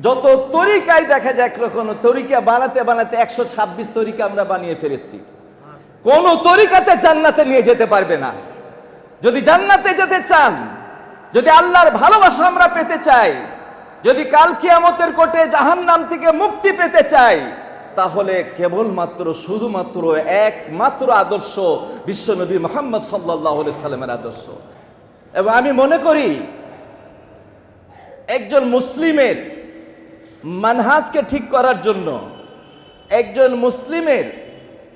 যত তরিকায় দেখা যায় কোন, তরিকা বানাতে বানাতে একশো ছাব্বিশ তরিকা আমরা বানিয়ে ফেলেছি। কোন তরিকাতে জান্নাতে নিয়ে যেতে পারবে না। যদি জান্নাতে যেতে চান, যদি আল্লাহর ভালোবাসা আমরা পেতে চাই, যদি কাল কিয়ামতের কোটে জাহান্নাম থেকে মুক্তি পেতে চাই, তাহলে কেবলমাত্র, শুধুমাত্র একমাত্র আদর্শ বিশ্ব বিশ্বনবী মোহাম্মদ সাল্লাহ সাল্লামের আদর্শ। এবং আমি মনে করি, একজন মুসলিমের মানহাজকে ঠিক করার জন্য, একজন মুসলিমের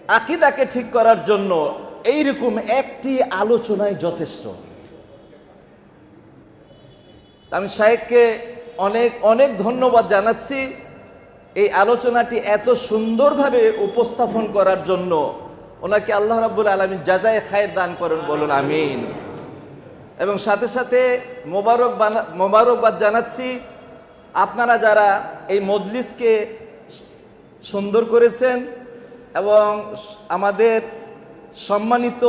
আকিদাকে ঠিক করার জন্য এইরকম একটি আলোচনায় যথেষ্ট। আমি সাহেবকে অনেক অনেক ধন্যবাদ জানাচ্ছি এই আলোচনাটি এত সুন্দরভাবে উপস্থাপন করার জন্য। ওনাকে আল্লাহ রাব্বুল আলমিন যাজায় খায়ের দান করেন, বলুন আমিন। এবং সাথে সাথে মোবারক বানা- মোবারকবাদ জানাচ্ছি আপনারা যারা এই মজলিসকে সুন্দর করেছেন এবং আমাদের সম্মানিত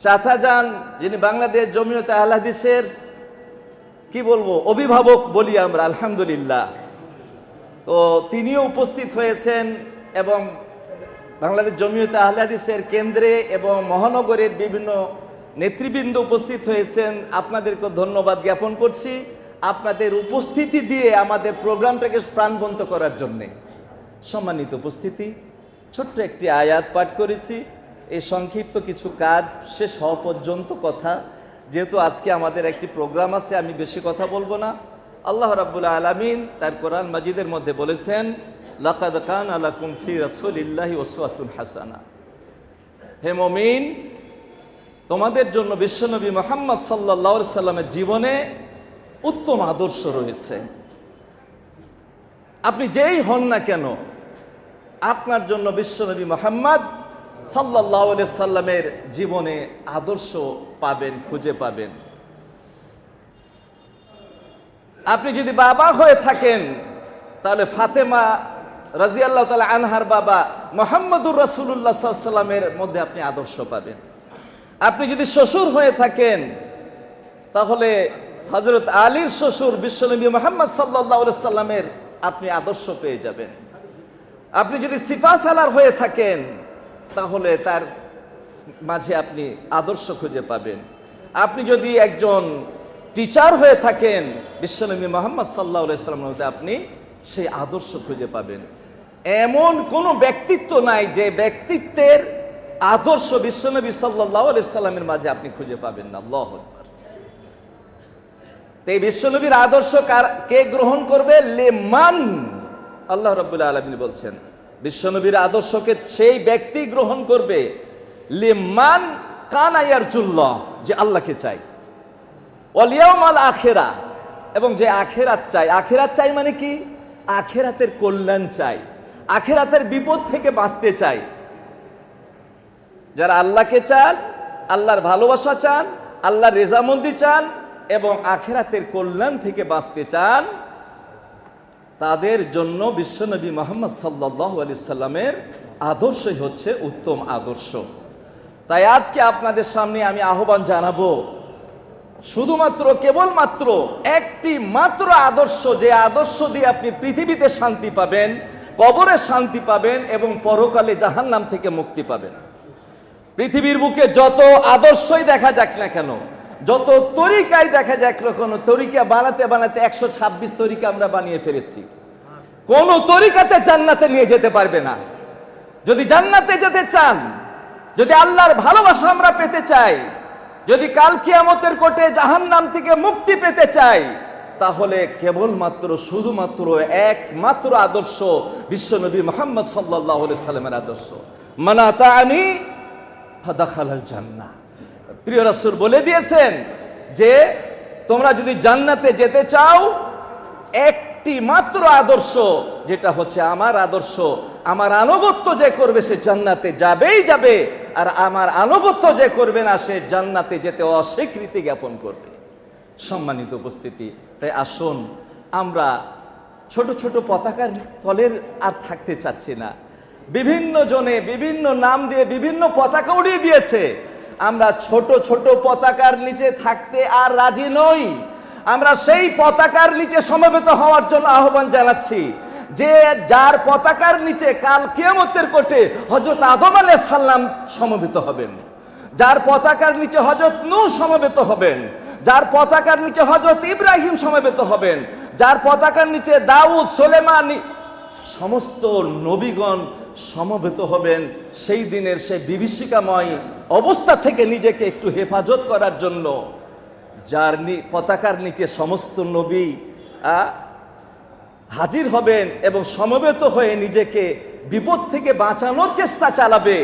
চাচা যান, যিনি বাংলাদেশ জমিয়ত আহলাদিসের কি বলব, অভিভাবক বলি আমরা, আলহামদুলিল্লাহ। তো তিনিও উপস্থিত হয়েছেন এবং বাংলাদেশ জমিয়ত আহলাদিসের কেন্দ্রে এবং মহানগরের বিভিন্ন নেতৃবৃন্দ উপস্থিত হয়েছেন। আপনাদেরকে ধন্যবাদ জ্ঞাপন করছি। আপনাদের উপস্থিতি দিয়ে আমাদের প্রোগ্রামটাকে প্রাণবন্ত করার জন্যে। সম্মানিত উপস্থিতি, ছোট্ট একটি আয়াত পাঠ করেছি। এই সংক্ষিপ্ত কিছু কাজ শেষ হওয়া পর্যন্ত কথা। যেহেতু আজকে আমাদের একটি প্রোগ্রাম আছে, আমি বেশি কথা বলব না। আল্লাহ রাব্বুল আলামিন তার কোরআন মাজিদের মধ্যে বলেছেন, লাকাদ কান আলাকুম ফি রাসূলিল্লাহি উসওয়াতুন হাসানা। হে মুমিন, তোমাদের জন্য বিশ্বনবী মোহাম্মদ আলাইহি সাল্লামের জীবনে উত্তম আদর্শ রয়েছে। আপনি যেই হন না কেন, আপনার জন্য বিশ্বনবী মোহাম্মদ সাল্লাহ সাল্লামের জীবনে আদর্শ পাবেন, খুঁজে পাবেন। আপনি যদি বাবা হয়ে থাকেন, তাহলে ফাতেমা রাজিয়াল্লাহ তালা আনহার বাবা মোহাম্মদুর রসুল্লাহ সাল্লামের মধ্যে আপনি আদর্শ পাবেন। আপনি যদি শ্বশুর হয়ে থাকেন, তাহলে হজরত আলীর শ্বশুর বিশ্বনবী মোহাম্মদ সাল্লাহ সাল্লামের আপনি আদর্শ পেয়ে যাবেন। আপনি যদি সিফা সালার হয়ে থাকেন, তাহলে তার মাঝে আপনি আদর্শ খুঁজে পাবেন। আপনি যদি একজন টিচার হয়ে থাকেন বিশ্বনবী মোহাম্মদ সাল্লাহ সাল্লামের মধ্যে আপনি সেই আদর্শ খুঁজে পাবেন। এমন কোনো ব্যক্তিত্ব নাই যে ব্যক্তিত্বের আদর্শ বিশ্বনবী সাল্লাহ সাল্লামের মাঝে আপনি খুঁজে পাবেন না। আল্লাহ। তো এই বিশ্বনবীর আদর্শ কার, কে গ্রহণ করবে? লেমান। আল্লাহ রব্বুল আলমিন বলছেন, বিশ্বনবীর আদর্শকে সেই ব্যক্তি গ্রহণ করবে। লিমান আয়ারজুল্লাহ যে আল্লাহকে চাই অলিয়ামাল আখেরা, এবং যে আখেরাত চাই আখেরাত চাই মানে কি? আখেরাতের কল্যাণ চাই আখেরাতের বিপদ থেকে বাঁচতে চাই যারা আল্লাহকে চান, আল্লাহর ভালোবাসা চান, আল্লাহর রেজামন্দি চান এবং আখেরাতের কল্যাণ থেকে বাঁচতে চান, তাদের জন্য বিশ্বনবী মোহাম্মদ সাল্লাহ আলি সাল্লামের আদর্শই হচ্ছে উত্তম আদর্শ। তাই আজকে আপনাদের সামনে আমি আহ্বান জানাব, শুধুমাত্র কেবলমাত্র একটি মাত্র আদর্শ, যে আদর্শ দিয়ে আপনি পৃথিবীতে শান্তি পাবেন, কবরে শান্তি পাবেন এবং পরকালে জাহান্নাম থেকে মুক্তি পাবেন। পৃথিবীর বুকে যত আদর্শই দেখা যাক না কেন যত তরিকায় দেখা না কেন তরিকা বানাতে বানাতে একশো ছাব্বিশ তরিকা আমরা বানিয়ে ফেলেছি। কোন তরিকাতে জান্নাতে নিয়ে যেতে পারবে না। যদি জান্নাতে যেতে চান, যদি আল্লাহর ভালোবাসা আমরা পেতে চাই, যদি কাল কিয়ামতের কোটে জাহান্নাম থেকে মুক্তি পেতে চাই, তাহলে কেবলমাত্র, শুধুমাত্র একমাত্র আদর্শ বিশ্ব বিশ্বনবী মোহাম্মদ সাল্লাহ সাল্লামের আদর্শ। মানাতানি ফাদাখালাল জান্নাহ। প্রিয় রাসূল, বলে দিয়েছেন যে, তোমরা যদি জান্নাতে যেতে চাও, একটি মাত্র আদর্শ যেটা হচ্ছে আমার আদর্শ, আমার আনুগত্য যে করবে সে জান্নাতে যাবেই যাবে, আর আমার আনুগত্য যে করবে না সে জান্নাতে যেতে অস্বীকৃতি জ্ঞাপন করবে। সম্মানিত উপস্থিতি, তাই আসুন, আমরা ছোট ছোট পতাকার তলের আর থাকতে চাচ্ছি না। বিভিন্ন জনে বিভিন্ন নাম দিয়ে বিভিন্ন পতাকা উড়িয়ে দিয়েছে। আমরা ছোট ছোট পতাকার নিচে থাকতে আর রাজি নই। আমরা সেই পতাকার নিচে সমবেত হওয়ার জন্য আহ্বান জানাচ্ছি যে যার পতাকার নিচে কাল কিয়ামতের কোটে হজরত আদম আলাইহিস সাল্লাম সমবেত হবেন। যার পতাকার নিচে হজরত নূ সমবেত হবেন। যার পতাকার নিচে হজরত ইব্রাহিম সমবেত হবেন। যার পতাকার নিচে দাউদ, সোলেমান, সমস্ত নবীগণ সমবেত হবেন। সেই দিনের সেই বিভীষিকাময় অবস্থা থেকে নিজেকে একটু হেফাজত করার জন্য যার পতাকার নিচে সমস্ত নবী হাজির হবেন এবং সমবেত হয়ে নিজেকে বিপদ থেকে বাঁচানোর চেষ্টা চালাবে।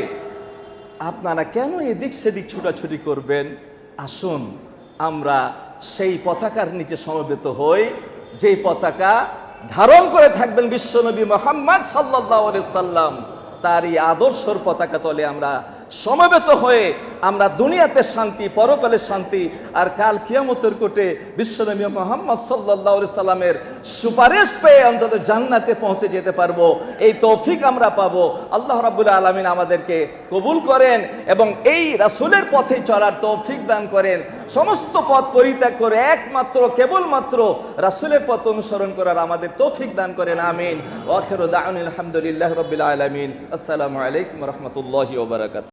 আপনারা কেন এদিক সেদিক ছুটাছুটি করবেন? আসুন, আমরা সেই পতাকার নিচে সমবেত হই। যেই পতাকা ধারণ করে থাকবেন বিশ্বনবী মোহাম্মদ সাল্লাহ সাল্লাম। তারই আদর্শর পতাকা তলে আমরা সমবেত হয়ে আমরা দুনিয়াতে শান্তি, পরকালে শান্তি আর কাল কিয়ামতের কোটে বিশ্বনবী মোহাম্মদ সাল্লাহ সাল্লামের সুপারিশ পেয়ে অন্তত জান্নাতে পৌঁছে যেতে পারব। এই তৌফিক আমরা পাবো। আল্লাহ রাবুল আলমিন আমাদেরকে কবুল করেন এবং এই রাসুলের পথে চলার তৌফিক দান করেন। সমস্ত পথ পরিত্যাগ করে একমাত্র, কেবলমাত্র রাসুলের পথ অনুসরণ করার আমাদের তৌফিক দান করেন। আমিন। ওয়াখির আলহামদুলিল্লাহ রবিল আলমিন। আসসালামু আলাইকুম রহমতুল্লাহ ওবরাকাত